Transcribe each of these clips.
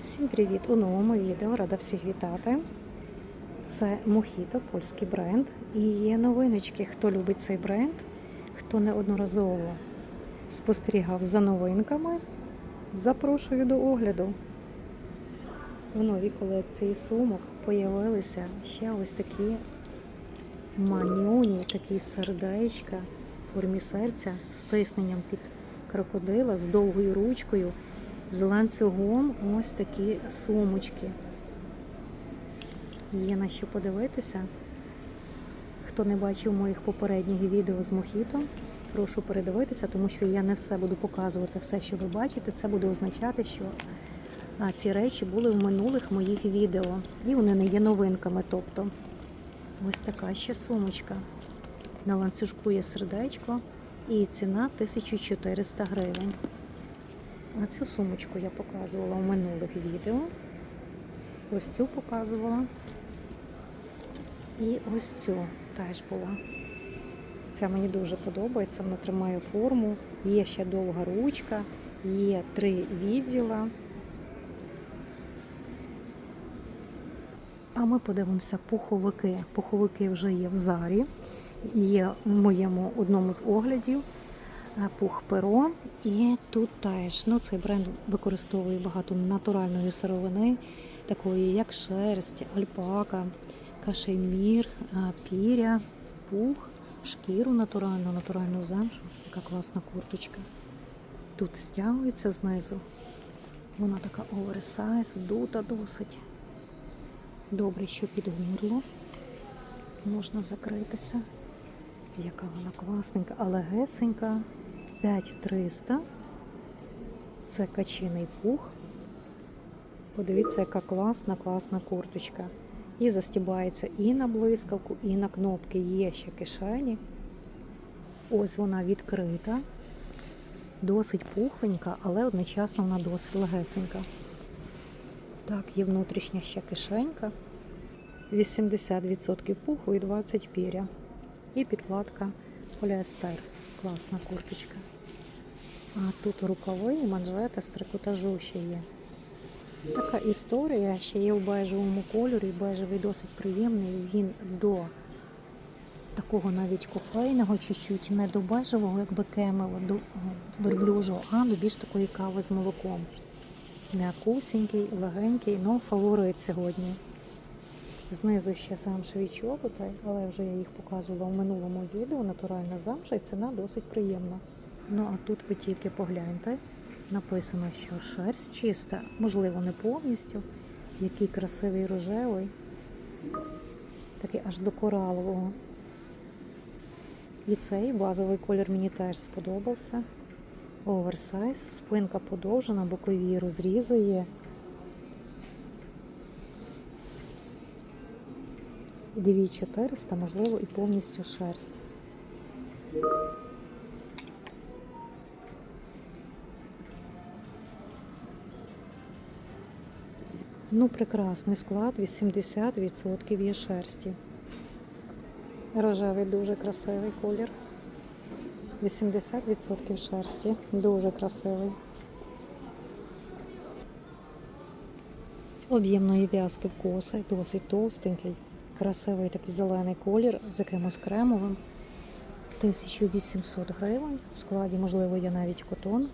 Всім привіт! У новому відео рада всіх вітати. Це Мохіто, польський бренд. І є новиночки. Хто любить цей бренд, хто неодноразово спостерігав за новинками, запрошую до огляду. В новій колекції сумок появилися ще ось такі манюні, такі сердечка в формі серця з тисненням під крокодила, з довгою ручкою з ланцюгом ось такі сумочки. Є на що подивитися. Хто не бачив моїх попередніх відео з Мохіто, прошу передивитися, тому що я не все буду показувати, все, що ви бачите. Це буде означати, що ці речі були в минулих моїх відео. І вони не є новинками. Тобто, ось така ще сумочка. На ланцюжку є сердечко і ціна 1400 гривень. А цю сумочку я показувала в минулих відео. Ось цю показувала. І ось цю теж була. Ця мені дуже подобається, вона тримає форму, є ще довга ручка, є три відділа. А ми подивимося пуховики. Пуховики вже є в зарі, є в моєму одному з оглядів пух перо. І тут теж ну, цей бренд використовує багато натуральної сировини, такої як шерсть, альпака, кашемір, піря, пух, шкіру натуральну, натуральну замшу. Така класна курточка. Тут стягується знизу. Вона така оверсайз, дута досить. Добре, що під горло. Можна закритися. Яка вона класненька, але гесенька. 5300. Це качиний пух. Подивіться, яка класна, класна курточка. І застібається і на блискавку, і на кнопки. Є ще кишені. Ось вона відкрита. Досить пухленька, але одночасно вона досить легесенька. Так, є внутрішня ще кишенька. 80% пуху і 20 піря. І підкладка поліестер. Класна курточка. А тут рукави і манжети з трикотажу ще є. Така історія ще є в бежевому кольорі. Бежевий досить приємний. Він до такого навіть кофейного, чуть-чуть, не до бежевого, якби кемела, до верблюжого, а до більш такої кави з молоком. М'якусенький, легенький, ну фаворит сьогодні. Знизу ще замшеві чоботи, але вже я їх показувала в минулому відео. Натуральна замша і ціна досить приємна. Ну а тут ви тільки погляньте. Написано, що шерсть чиста, можливо, не повністю. Який красивий рожевий, такий аж до коралового. І цей базовий колір мені теж сподобався. Оверсайз, спинка подовжена, бокові розрізи є. 2400, можливо, і повністю шерсть. Ну, прекрасний склад, 80% є шерсті. Рожевий дуже красивий колір. 80% шерсті. Дуже красивий. Об'ємної в'язки в коси, досить товстенький. Красивий такий зелений колір з якимось кремовим. 1800 гривень. В складі, можливо, є навіть котон.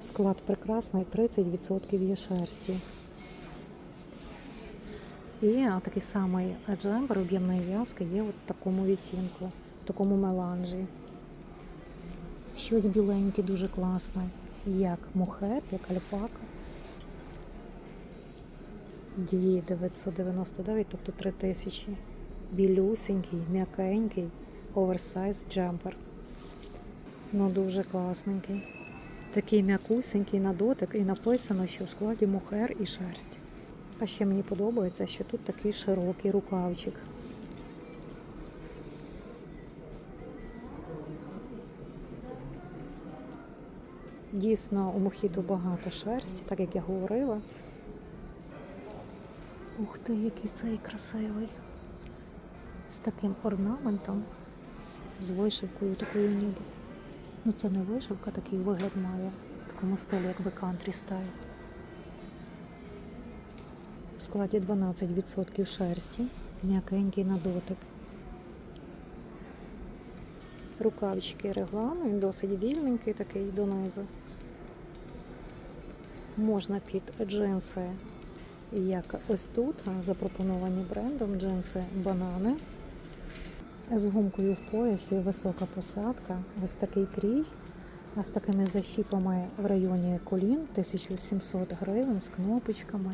Склад прекрасний, 30% є шерсті. І такий самий джембер об'ємної в'язки є от в такому відтінку, в такому меланжі. Щось біленьке, дуже класне, як мухер, як альпака. 2999, тобто 3000. Білюсенький, м'якенький, оверсайз джемпер. Ну, дуже класненький. Такий м'якусенький на дотик і написано, що в складі мухер і шерсть. А ще мені подобається, що тут такий широкий рукавчик. Дійсно, у мохіту багато шерсті, так як я говорила. Ух ти, який цей красивий. З таким орнаментом, з вишивкою такою ніби. Ну це не вишивка, такий вигляд має в такому стилі, якби кантрі стайл. В складі 12% шерсті, м'якенький на дотик. Рукавчики реглану, він досить вільненький такий донизу. Можна під джинси, як ось тут, запропоновані брендом джинси банани. З гумкою в поясі, висока посадка, ось такий крій, а з такими защіпами в районі колін 1700 гривень з кнопочками.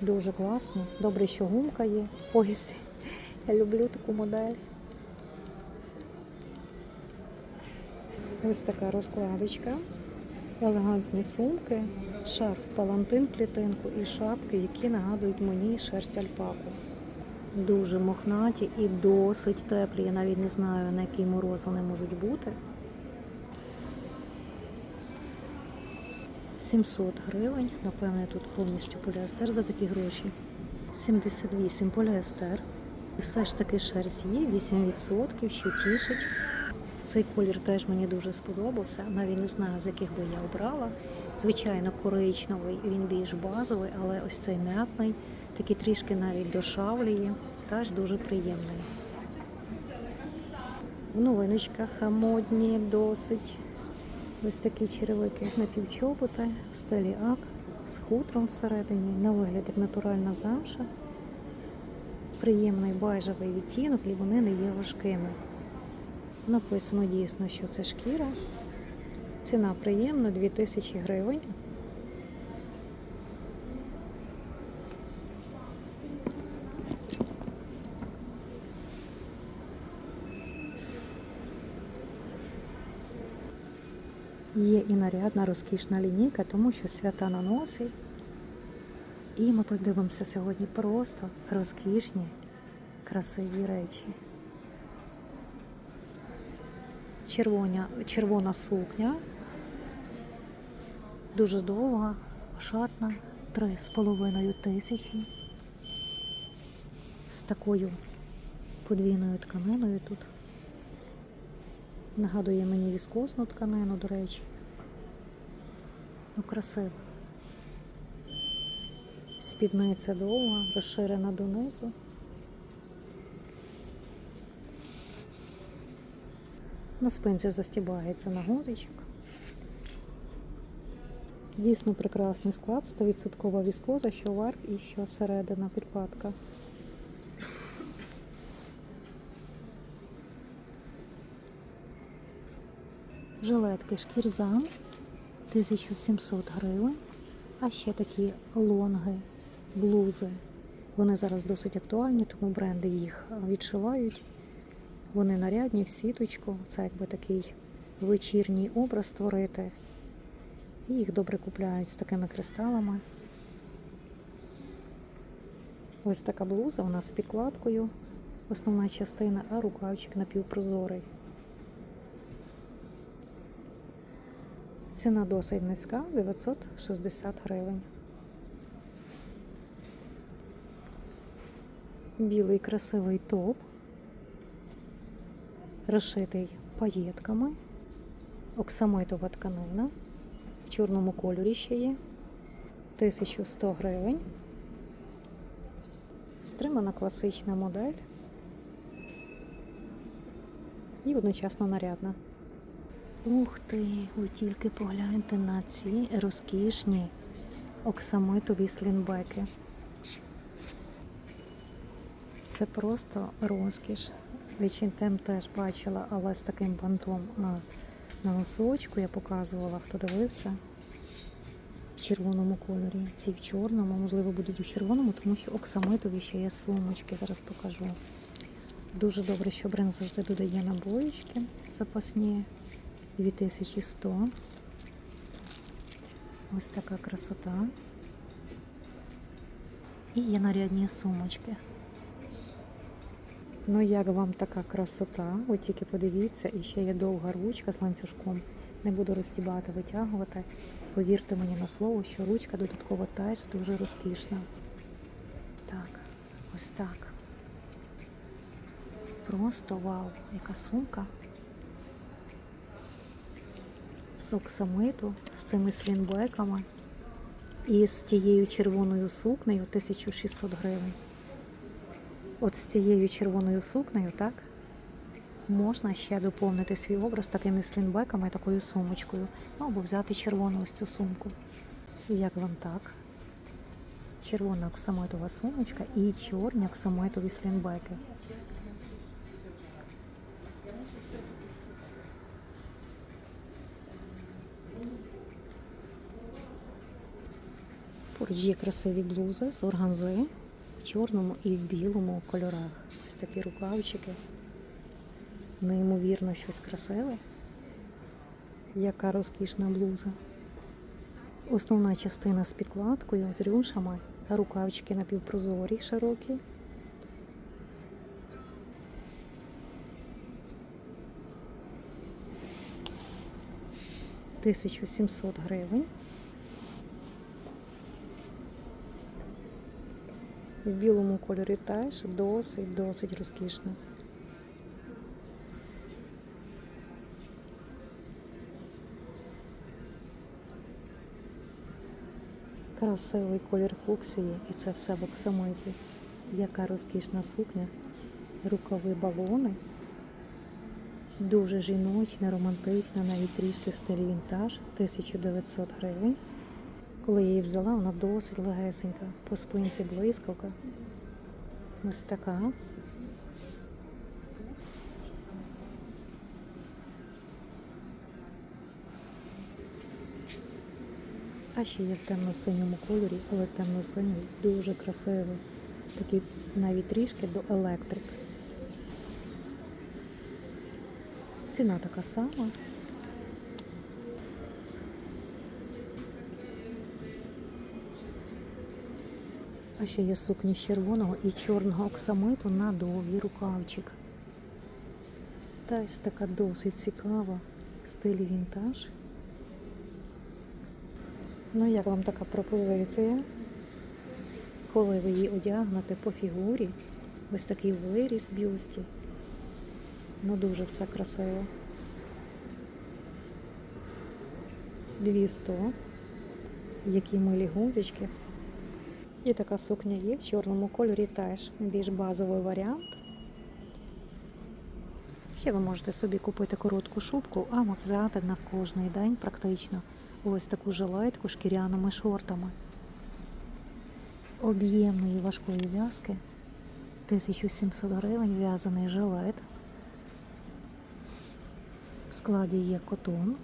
Дуже класно. Добре, що гумка є в поясі. Я люблю таку модель. Ось така розкладочка, елегантні сумки, шарф палантин клітинку і шапки, які нагадують мені шерсть альпаку. Дуже мохнаті і досить теплі. Я навіть не знаю, на який мороз вони можуть бути. 700 гривень, напевне, тут повністю поліестер за такі гроші. 78 поліестер. Все ж таки шерсть є, 8%, що тішить. Цей колір теж мені дуже сподобався. Навіть не знаю, з яких би я обрала. Звичайно, коричневий, він більш базовий, але ось цей м'ятний, такий трішки навіть дошавлює, теж дуже приємний. В новиночках модні досить. Ось такі черевики напівчоботи в стилі ак з хутром всередині, на вигляд як натуральна замша. Приємний байжевий відтінок, і вони не є важкими. Написано дійсно, що це шкіра. Ціна приємна 2000 гривень. Є і нарядна розкішна лінійка, тому що свята на носі. І ми подивимося сьогодні просто розкішні, красиві речі. Червоня, червона сукня, дуже довга, шатна, три з половиною тисячі. З такою подвійною тканиною тут. Нагадує мені віскосну тканину, до речі. Ну, красиво. Спідниця довга, розширена донизу. На спинці застібається на гузичок. Дійсно прекрасний склад, 100% віскоза, що верх і що середина підкладка. Жилетки шкірзам 1700 гривень. А ще такі лонги, блузи. Вони зараз досить актуальні, тому бренди їх відшивають. Вони нарядні в сіточку. Це якби такий вечірній образ створити. І їх добре купляють з такими кристалами. Ось така блуза у нас з підкладкою, основна частина, а рукавчик напівпрозорий. Ціна досить низька 960 гривень. Білий красивий топ, розшитий паєтками, оксамитова тканина. В чорному кольорі ще є 1100 гривень. Стримана класична модель і одночасно нарядна. Ух ти, ви тільки погляньте на ці розкішні оксамитові слінбеки. Це просто розкіш. Вічінтем теж бачила, але з таким бантом на носочку я показувала, хто дивився в червоному кольорі. Ці в чорному, можливо, будуть у червоному, тому що оксамитові ще є сумочки, зараз покажу. Дуже добре, що бренд завжди додає набоїчки запасні. 2100. Ось така красота. І є нарядні сумочки. Ну, як вам така красота? От тільки подивіться, і ще є довга ручка з ланцюжком. Не буду розтібати, витягувати. Повірте мені на слово, що ручка додатково теж дуже розкішна. Так, ось так. Просто вау, яка сумка. з оксамиту, з цими слінбеками. І з тією червоною сукнею 1600 гривень. От з цією червоною сукнею, так? Можна ще доповнити свій образ такими слінбеками, такою сумочкою. Ну, або взяти червону ось цю сумку. Як вам так? Червона оксамитова сумочка і чорні оксамитові слінбеки. Поруч є красиві блузи з органзи чорному і в білому кольорах. Ось такі рукавчики. Неймовірно щось красиве. Яка розкішна блуза. Основна частина з підкладкою, з рюшами, а рукавчики напівпрозорі, широкі. Тисячу сімсот гривень. В білому кольорі теж досить, досить розкішно. Красивий колір фуксії, і це все в оксамиті. Яка розкішна сукня, рукави балони. Дуже жіночна, романтична, навіть трішки в стилі вінтаж, 1900 гривень. Коли я її взяла, вона досить легесенька. По спинці блискавка. Ось така. А ще є в темно-синьому кольорі, але темно-синій дуже красивий. Такий навіть трішки до електрик. Ціна така сама. Ще є сукні з червоного і чорного оксамиту на довгий рукавчик. Теж така досить цікава в стилі вінтаж. Ну, як вам така пропозиція? Коли ви її одягнете по фігурі, ось такий виріс бюсті. Ну, дуже все красиво. 200. Які милі гузочки. І така сукня є в чорному кольорі теж більш базовий варіант. Ще ви можете собі купити коротку шубку, або взяти на кожний день практично ось таку жилетку шкіряними шортами. Об'ємної важкої в'язки 1700 гривень в'язаний жилет. В складі є котон.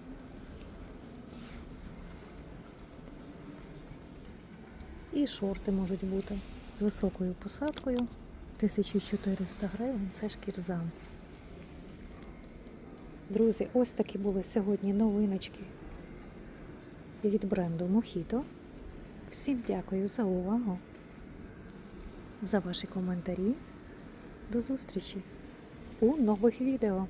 І шорти можуть бути з високою посадкою 1400 гривень це шкірзам. Друзі, ось такі були сьогодні новиночки від бренду Mojito. Всім дякую за увагу, за ваші коментарі. До зустрічі у нових відео.